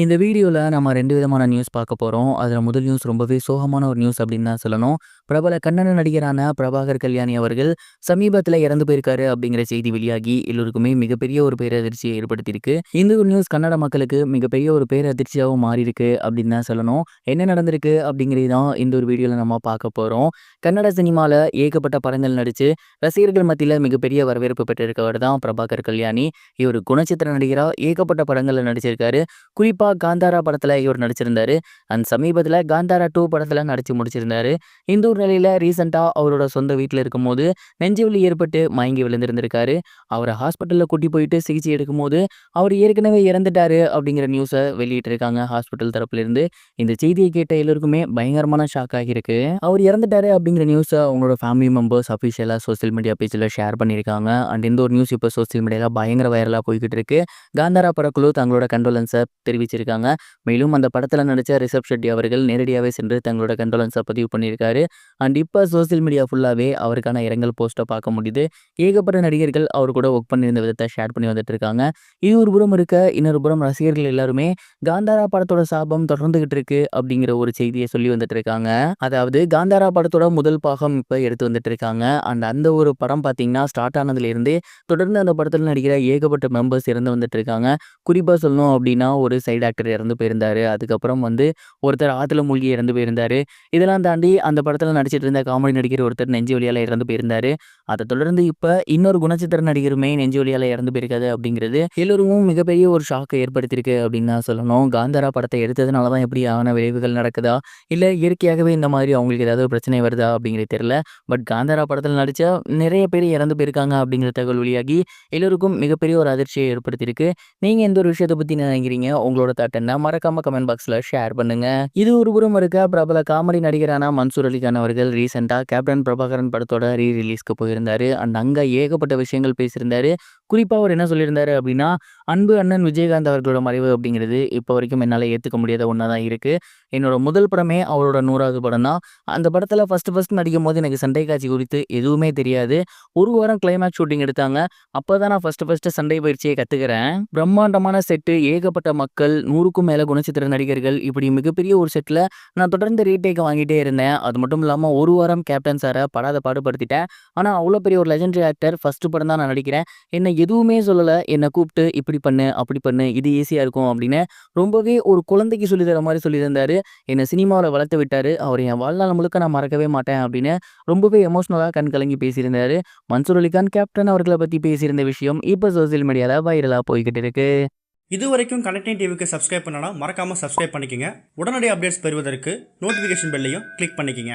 இந்த வீடியோவில் நம்ம ரெண்டு விதமான நியூஸ் பார்க்க போகிறோம் அதில் முதல் நியூஸ் ரொம்பவே சோகமான ஒரு நியூஸ் அப்படின்னு தான் சொல்லணும். பிரபல கன்னட நடிகரான பிரபாகர் கல்யாணி அவர்கள் சமீபத்தில் இறந்து போயிருக்காரு அப்படிங்கிற செய்தி வெளியாகி எல்லோருக்குமே மிகப்பெரிய ஒரு பேரதிர்ச்சியை ஏற்படுத்தியிருக்கு. இந்த ஒரு நியூஸ் கன்னட மக்களுக்கு மிகப்பெரிய ஒரு பேரதிர்ச்சியாகவும் மாறியிருக்கு அப்படின்னு தான் சொல்லணும். என்ன நடந்திருக்கு அப்படிங்கிறது தான் இந்த ஒரு வீடியோவில் நம்ம பார்க்க போகிறோம் கன்னட சினிமாவில் ஏகப்பட்ட படங்கள் நடித்து ரசிகர்கள் மத்தியில் மிகப்பெரிய வரவேற்பு பெற்றிருக்கவர் தான் பிரபாகர் கல்யாணி. இவர் குணச்சித்திர நடிகராக ஏகப்பட்ட படங்களில் நடிச்சிருக்காரு. குறிப்பா காந்தாரா படத்தில் இவர் நடிச்சிருந்தாரு. அண்ட் சமீபத்தில் காந்தாரா டூ படத்தில் நடித்து முடிச்சிருந்தாரு. இந்த ஒரு நிலையில் ரீசெண்டாக அவரோட சொந்த வீட்டில் இருக்கும்போது நெஞ்சுவலி ஏற்பட்டு மயங்கி விழுந்திருந்திருக்காரு. அவரை ஹாஸ்பிட்டலில் கூட்டி போயிட்டு சிகிச்சை எடுக்கும்போது அவர் ஏற்கனவே இறந்துட்டாரு அப்படிங்கிற நியூஸை வெளியிட்டிருக்காங்க ஹாஸ்பிட்டல் தரப்புலேருந்து. இந்த செய்தியை கேட்ட எல்லோருக்குமே பயங்கரமான ஷாக் ஆகியிருக்கு. அவர் இறந்துட்டாரு அப்படிங்கிற நியூஸை அவங்களோட ஃபேமிலி மெம்பர்ஸ் அஃபிஷியலாக சோசியல் மீடியா பேஜில் ஷேர் பண்ணியிருக்காங்க. அண்ட் இந்த ஒரு நியூஸ் இப்போ சோசியல் மீடியாவில் பயங்கர வைரலாக போய்கிட்டு இருக்கு. காந்தாரா படக்குழு தங்களோட கண்டோலன்ஸை தெரிவிச்சு தெரிவிச்சிருக்காங்க. மேலும் அந்த படத்துல நடிச்ச ரிஷப் ஷெட்டி அவர்கள் நேரடியாகவே சென்று தங்களோட கண்டோலன்ஸை பதிவு பண்ணியிருக்காரு. அண்ட் இப்போ சோசியல் மீடியா ஃபுல்லாவே அவருக்கான இரங்கல் போஸ்ட்டை பார்க்க முடியுது. ஏகப்பட்ட நடிகர்கள் அவர் கூட ஒர்க் பண்ணியிருந்த விதத்தை ஷேர் பண்ணி வந்துட்டு இருக்காங்க. இது ஒரு புறம் இருக்க, இன்னொரு புறம் ரசிகர்கள் எல்லாருமே காந்தாரா படத்தோட சாபம் தொடர்ந்துகிட்டு இருக்கு அப்படிங்கிற ஒரு செய்தியை சொல்லி வந்துட்டு இருக்காங்க. அதாவது காந்தாரா படத்தோட முதல் பாகம் இப்போ எடுத்து வந்துட்டு இருக்காங்க. அண்ட் அந்த ஒரு படம் பார்த்தீங்கன்னா, ஸ்டார்ட் ஆனதுலேருந்தே தொடர்ந்து அந்த படத்தில் நடிக்கிற ஏகப்பட்ட மெம்பர்ஸ் இறந்து வந்துட்டு இருக்காங்க. குறிப்பாக சொல்லணும் அப்படின்னா, ஒரு சைடு டாக்டர் இறந்து போயிருந்தாரு. அதுக்கப்புறம் வந்து ஒருத்தர் ஆற்றுல மூழ்கி இறந்து போயிருந்தாரு. இதெல்லாம் தாண்டி அந்த படத்தில் நடிச்சிட்டு இருந்த காமெடி நடிகர் ஒருத்தர் நெஞ்சு வழியால் இறந்து போயிருந்தாரு. அதை தொடர்ந்து இப்போ இன்னொரு குணச்சித்திர நடிகருமே நெஞ்சு வழியால் இறந்து போயிருக்காது அப்படிங்கிறது எல்லோருக்கும் மிகப்பெரிய ஒரு ஷாக்கை ஏற்படுத்தியிருக்கு அப்படின்னு தான் சொல்லணும். காந்தாரா படத்தை எடுத்ததுனால தான் இப்படியான விளைவுகள் நடக்குதா? இல்லை இயற்கையாகவே இந்த மாதிரி அவங்களுக்கு ஏதாவது பிரச்சனை வருதா? அப்படிங்கிறது தெரியல. பட் காந்தாரா படத்தில் நடித்தா நிறைய பேர் இறந்து போயிருக்காங்க அப்படிங்கிற தகவல் வெளியாகி எல்லோருக்கும் மிகப்பெரிய ஒரு அதிர்ச்சியை ஏற்படுத்தியிருக்கு. நீங்கள் எந்த ஒரு விஷயத்த பற்றி நினைக்கிறீங்க? உங்களோட தாட் என்ன? மறக்காம கமெண்ட் பாக்ஸ்ல ஷேர் பண்ணுங்க. இது ஒரு புறம் இருக்க, பிரபல காமெடி நடிகரான மன்சூர் அலிகான் அவர்கள் ரீசெண்டாக கேப்டன் பிரபாகரன் படத்தோட ரீ ரிலீஸ்க்கு போயிருந்தாரு. அண்ட் அங்க ஏகப்பட்ட விஷயங்கள் பேசியிருந்தாரு. குறிப்பா அவர் என்ன சொல்லியிருந்தாரு அப்படின்னா, அன்பு அண்ணன் விஜயகாந்த் அவர்களோட மறைவு அப்படிங்கிறது இப்போ வரைக்கும் என்னால் ஏற்றுக்க முடியாத ஒன்றா தான் இருக்குது என்னோட முதல் படமே அவரோட 100வது படம் தான். அந்த படத்தில் ஃபஸ்ட்டு ஃபஸ்ட் நடிக்கும் போது எனக்கு சண்டை காட்சி குறித்து எதுவுமே தெரியாது. ஒரு வாரம் கிளைமேக்ஸ் ஷூட்டிங் எடுத்தாங்க. அப்போ தான் நான் ஃபஸ்ட்டு ஃபஸ்ட்டு சண்டை பயிற்சியை கற்றுக்கிறேன் பிரம்மாண்டமான செட்டு, ஏகப்பட்ட மக்கள், நூறுக்கும் மேலே குணச்சித்திர நடிகர்கள் இப்படி மிகப்பெரிய ஒரு செட்டில் நான் தொடர்ந்து ரீடேக் வாங்கிட்டே இருந்தேன். அது மட்டும் இல்லாமல் ஒரு வாரம் கேப்டன் சாரை படாத பாடுபடுத்திட்டேன். ஆனால் அவ்வளோ பெரிய ஒரு லெஜண்டரி ஆக்டர் ஃபஸ்ட்டு படம் தான் நான் நடிக்கிறேன். என்னை எதுவுமே சொல்லலை என்னை கூப்பிட்டு இப்படி பண்ணு, அப்படி பண்ணு, இது ஈஸியாக இருக்கும் அப்படின்னு ரொம்பவே ஒரு குழந்தைக்கு சொல்லித்தர தர சொல்லியிருந்தாரு. என்னை சினிமாவில் வளர்த்து விட்டார் அவர் என் வாழ்நாள் முழுக்க நான் மறக்கவே மாட்டேன் அப்படின்னு ரொம்பவே எமோஷனலா கண் கலங்கி பேசியிருந்தாரு. மன்சூர் அலிகான் கேப்டன் அவர்களை பற்றி பேசியிருந்த விஷயம் இப்போ சோசியல் மீடியாவில் வைரலா போய்கிட்டு இருக்கு. இதுவரைக்கும் கனெக்டிங் டிவிக்கு சப்ஸ்கிரைப் பண்ணனா மறக்காம சப்ஸ்கிரைப் பண்ணிக்கங்க உடனடி அப்டேட்ஸ் பெறுவதற்கு நோட்டிஃபிகேஷன் பெல்லையும் கிளிக் பண்ணிக்கங்க